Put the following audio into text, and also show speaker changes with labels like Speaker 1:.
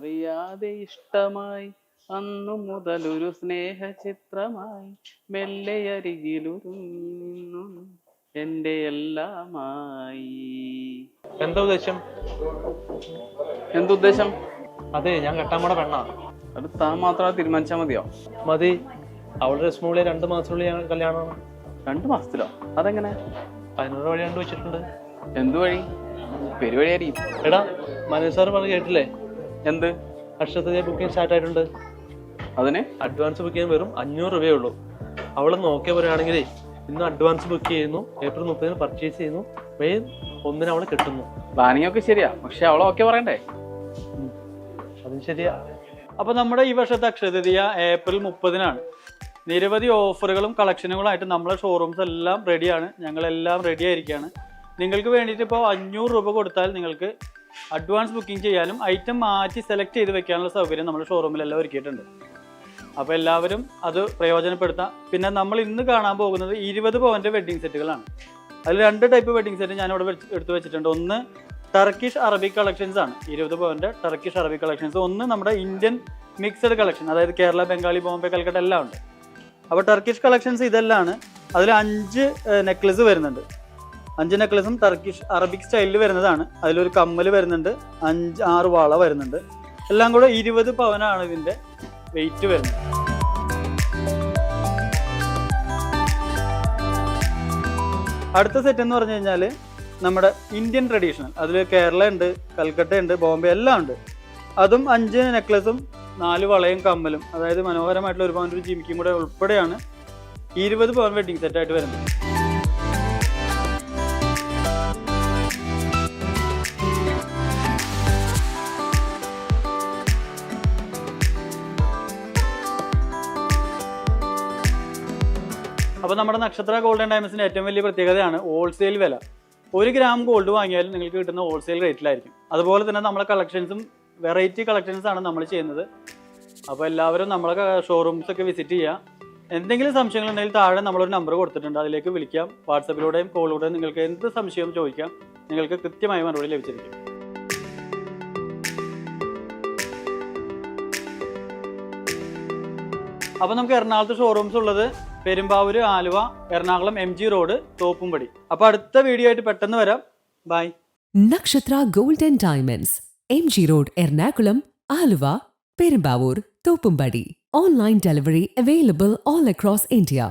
Speaker 1: അറിയാതെ ഇഷ്ടമായി. അന്നു മുതൽ മുതലൊരു സ്നേഹചിത്രമായി മെല്ലെ അരികിലൊരുങ്ങി എന്റെ എല്ലാമായി.
Speaker 2: എന്താ ഉദ്ദേശം?
Speaker 1: എന്തുദ്ദേശം
Speaker 2: അതെ ഞാൻ കെട്ടാൻ പോണ പെണ്ണാ.
Speaker 1: അത് താൻ മാത്രം തീരുമാനിച്ചാൽ മതിയോ?
Speaker 2: മതി. അവളുടെ രസമുള്ള രണ്ട് മാസത്തിനുള്ളിൽ ഞങ്ങൾ കല്യാണമാണ്.
Speaker 1: രണ്ടു മാസത്തിലോ? അതെങ്ങനെ?
Speaker 2: അതിനുള്ള വഴി കണ്ടു വെച്ചിട്ടുണ്ട്.
Speaker 1: എന്തു വഴി? പെരുവഴിയായിരിക്കും.
Speaker 2: എടാ മനു സാർ പറഞ്ഞ് കേട്ടില്ലേ?
Speaker 1: എന്ത്?
Speaker 2: അക്ഷരത്തെ ബുക്കിംഗ് സ്റ്റാർട്ട് ആയിട്ടുണ്ട്.
Speaker 1: അതിന്?
Speaker 2: അഡ്വാൻസ് ബുക്ക് ചെയ്യാൻ വെറും അഞ്ഞൂറ് രൂപയേ ഉള്ളൂ. അവളെ നോക്കിയ പറയുകയാണെങ്കിലേ ഇന്ന് അഡ്വാൻസ് ബുക്ക് ചെയ്യുന്നു. ഏപ്രിൽ മുപ്പതിന് പർച്ചേസ് ചെയ്യുന്നു. മെയ് ഒന്നിന് അവളെ കിട്ടുന്നു.
Speaker 1: പ്ലാനിങ് ഒക്കെ ശരിയാ. പക്ഷെ അവളെ ഓക്കെ പറയണ്ടേ?
Speaker 2: അതും ശരിയാ.
Speaker 3: അപ്പോൾ നമ്മുടെ ഈ വർഷത്തെ അക്ഷയതൃതീയ ഏപ്രിൽ മുപ്പതിനാണ്. നിരവധി ഓഫറുകളും കളക്ഷനുകളായിട്ട് നമ്മളെ ഷോറൂംസ് എല്ലാം റെഡിയാണ് ഞങ്ങളെല്ലാം റെഡി ആയിരിക്കുകയാണ് നിങ്ങൾക്ക് വേണ്ടിയിട്ട് ഇപ്പോൾ അഞ്ഞൂറ് രൂപ കൊടുത്താൽ നിങ്ങൾക്ക് അഡ്വാൻസ് ബുക്കിംഗ് ചെയ്യാനും ഐറ്റം മാറ്റി സെലക്ട് ചെയ്ത് വെക്കാനുള്ള സൗകര്യം നമ്മുടെ ഷോറൂമിലെല്ലാം ഒരുക്കിയിട്ടുണ്ട്. അപ്പോൾ എല്ലാവരും അത് പ്രയോജനപ്പെടുത്താം. പിന്നെ നമ്മൾ ഇന്ന് കാണാൻ പോകുന്നത് ഇരുപത് പവന്റെ വെഡ്ഡിങ് സെറ്റുകളാണ് അതിൽ രണ്ട് ടൈപ്പ് വെഡ്ഡിങ് സെറ്റ് ഞാനിവിടെ എടുത്തു വെച്ചിട്ടുണ്ട്. ഒന്ന് ടർക്കിഷ് അറബി കളക്ഷൻസ് ആണ്. ഇരുപത് പവന്റെ ടർക്കിഷ് അറബി കളക്ഷൻസ് ഒന്ന് നമ്മുടെ ഇന്ത്യൻ മിക്സഡ് കളക്ഷൻ അതായത് കേരള ബംഗാളി ബോംബെ കൽക്കട്ട എല്ലാം ഉണ്ട്. അപ്പോൾ ടർക്കിഷ് കളക്ഷൻസ് ഇതെല്ലാം അതിൽ അഞ്ച് നെക്ലസ് വരുന്നുണ്ട്. അഞ്ച് നെക്ലസും ടർക്കിഷ് അറബിക് സ്റ്റൈലിൽ വരുന്നതാണ്. അതിലൊരു കമ്മൽ വരുന്നുണ്ട്. അഞ്ച് ആറ് വള വരുന്നുണ്ട്. എല്ലാം കൂടെ ഇരുപത് പവനാണ് ഇതിന്റെ വെയിറ്റ് വരുന്നത്. അടുത്ത സെറ്റ് എന്ന് പറഞ്ഞു കഴിഞ്ഞാൽ നമ്മുടെ ഇന്ത്യൻ ട്രഡീഷണൽ അതിൽ കേരള ഉണ്ട് കൽക്കട്ട ഉണ്ട് ബോംബെ എല്ലാം ഉണ്ട്. അതും അഞ്ച് നെക്ലസും നാല് വളയും കമ്മലും. അതായത് മനോഹരമായിട്ടുള്ള ഒരു പവൻ ഒരു ജിമിക്കും കൂടെ ഉൾപ്പെടെയാണ്. ഇരുപത് പവൻ വെഡിങ് സെറ്റായിട്ട് വരുന്നത്. അപ്പോൾ നമ്മുടെ നക്ഷത്ര ഗോൾഡൻ ഡയമണ്ട്സിന്റെ ഏറ്റവും വലിയ പ്രത്യേകതയാണ് ഹോൾസെയിൽ വില. ഒരു ഗ്രാം ഗോൾഡ് വാങ്ങിയാലും നിങ്ങൾക്ക് കിട്ടുന്ന ഹോൾസെയിൽ റേറ്റിലായിരിക്കും അതുപോലെ തന്നെ നമ്മളെ കളക്ഷൻസും വെറൈറ്റി കളക്ഷൻസ് ആണ് നമ്മൾ ചെയ്യുന്നത്. അപ്പോൾ എല്ലാവരും നമ്മളെ ഷോറൂംസ് ഒക്കെ വിസിറ്റ് ചെയ്യുക എന്തെങ്കിലും സംശയങ്ങൾ സംശയങ്ങളുണ്ടെങ്കിൽ താഴെ നമ്മളൊരു നമ്പർ കൊടുത്തിട്ടുണ്ട്. അതിലേക്ക് വിളിക്കാം. വാട്സപ്പിലൂടെയും കോളിലൂടെയും നിങ്ങൾക്ക് എന്ത് സംശയവും ചോദിക്കാം നിങ്ങൾക്ക് കൃത്യമായ മറുപടി ലഭിച്ചിരിക്കും. അപ്പോൾ നമുക്ക് എറണാകുളത്ത് ഷോറൂംസ് ഉള്ളത് Perumbavoor Aluva Ernakulam M G road Thoppumpady. അപ്പോൾ അടുത്ത വീഡിയോ ആയിട്ട് പെട്ടെന്ന് വരാം. Bye
Speaker 4: Nakshatra golden diamonds M G road Ernakulam Aluva Perumbavoor Thoppumpady. Online delivery available all across India